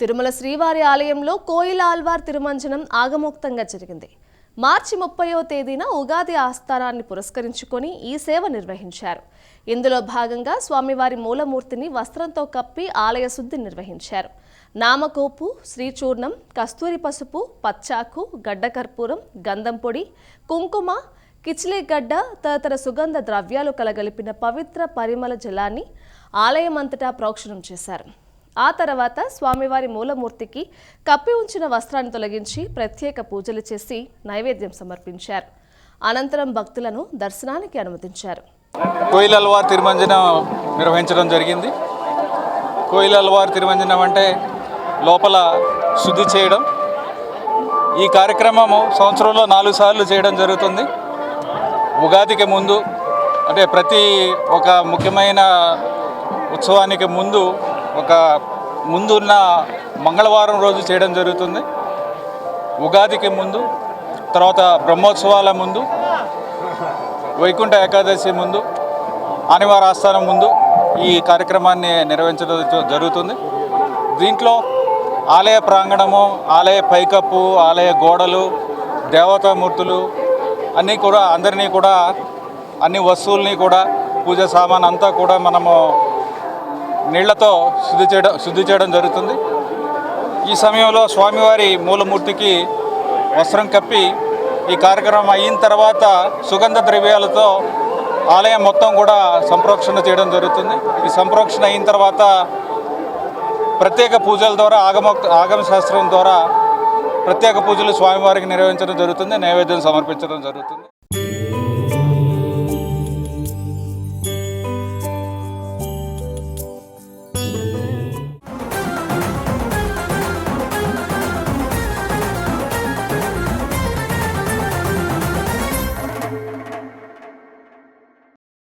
తిరుమల శ్రీవారి ఆలయంలో కోయిల ఆల్వార్ తిరుమంజనం ఆగమోక్తంగా జరిగింది. మార్చి ముప్పయో తేదీన ఉగాది ఆస్థానాన్ని పురస్కరించుకొని ఈ సేవ నిర్వహించారు. ఇందులో భాగంగా స్వామివారి మూలమూర్తిని వస్త్రంతో కప్పి ఆలయ శుద్ధి నిర్వహించారు. నామకోపు శ్రీచూర్ణం కస్తూరి పసుపు పచ్చాకు గడ్డకర్పూరం గంధం పొడి కుంకుమ కిచిలీగడ్డ తదితర సుగంధ ద్రవ్యాలు కలగలిపిన పవిత్ర పరిమళ జలాన్ని ఆలయమంతటా ప్రోక్షణం చేశారు. ఆ తర్వాత స్వామివారి మూలమూర్తికి కప్పి ఉంచిన వస్త్రాన్ని తొలగించి ప్రత్యేక పూజలు చేసి నైవేద్యం సమర్పించారు. అనంతరం భక్తులను దర్శనానికి అనుమతించారు. కోయిలల్వార్ తిరుమంజనం నిర్వహించడం జరిగింది. కోయిలల్వార్ తిరుమంజనం అంటే లోపల శుద్ధి చేయడం. ఈ కార్యక్రమము సంవత్సరంలో నాలుగు సార్లు చేయడం జరుగుతుంది. ఉగాదికి ముందు అంటే ప్రతి ఒక ముఖ్యమైన ఉత్సవానికి ముందు ఒక ముందున్న మంగళవారం రోజు చేయడం జరుగుతుంది. ఉగాదికి ముందు తర్వాత బ్రహ్మోత్సవాల ముందు వైకుంఠ ఏకాదశి ముందు ఆనివార ఆస్థానం ముందు ఈ కార్యక్రమాన్ని నిర్వహించడం జరుగుతుంది. దీంట్లో ఆలయ ప్రాంగణము ఆలయ పైకప్పు ఆలయ గోడలు దేవతామూర్తులు అన్నీ కూడా అందరినీ కూడా అన్ని వస్తువుల్ని కూడా పూజ సామాన్ అంతా కూడా మనము నీళ్ళతో శుద్ధి చేయడం శుద్ధి చేయడం జరుగుతుంది. ఈ సమయంలో స్వామివారి మూలమూర్తికి వస్త్రం కప్పి ఈ కార్యక్రమం అయిన తర్వాత సుగంధ ద్రవ్యాలతో ఆలయం మొత్తం కూడా సంప్రోక్షణ చేయడం జరుగుతుంది. ఈ సంప్రోక్షణ అయిన తర్వాత ప్రత్యేక పూజల ద్వారా ఆగమ ఆగమ శాస్త్రం ద్వారా ప్రత్యేక పూజలు స్వామివారికి నిర్వహించడం జరుగుతుంది. నైవేద్యం సమర్పించడం జరుగుతుంది.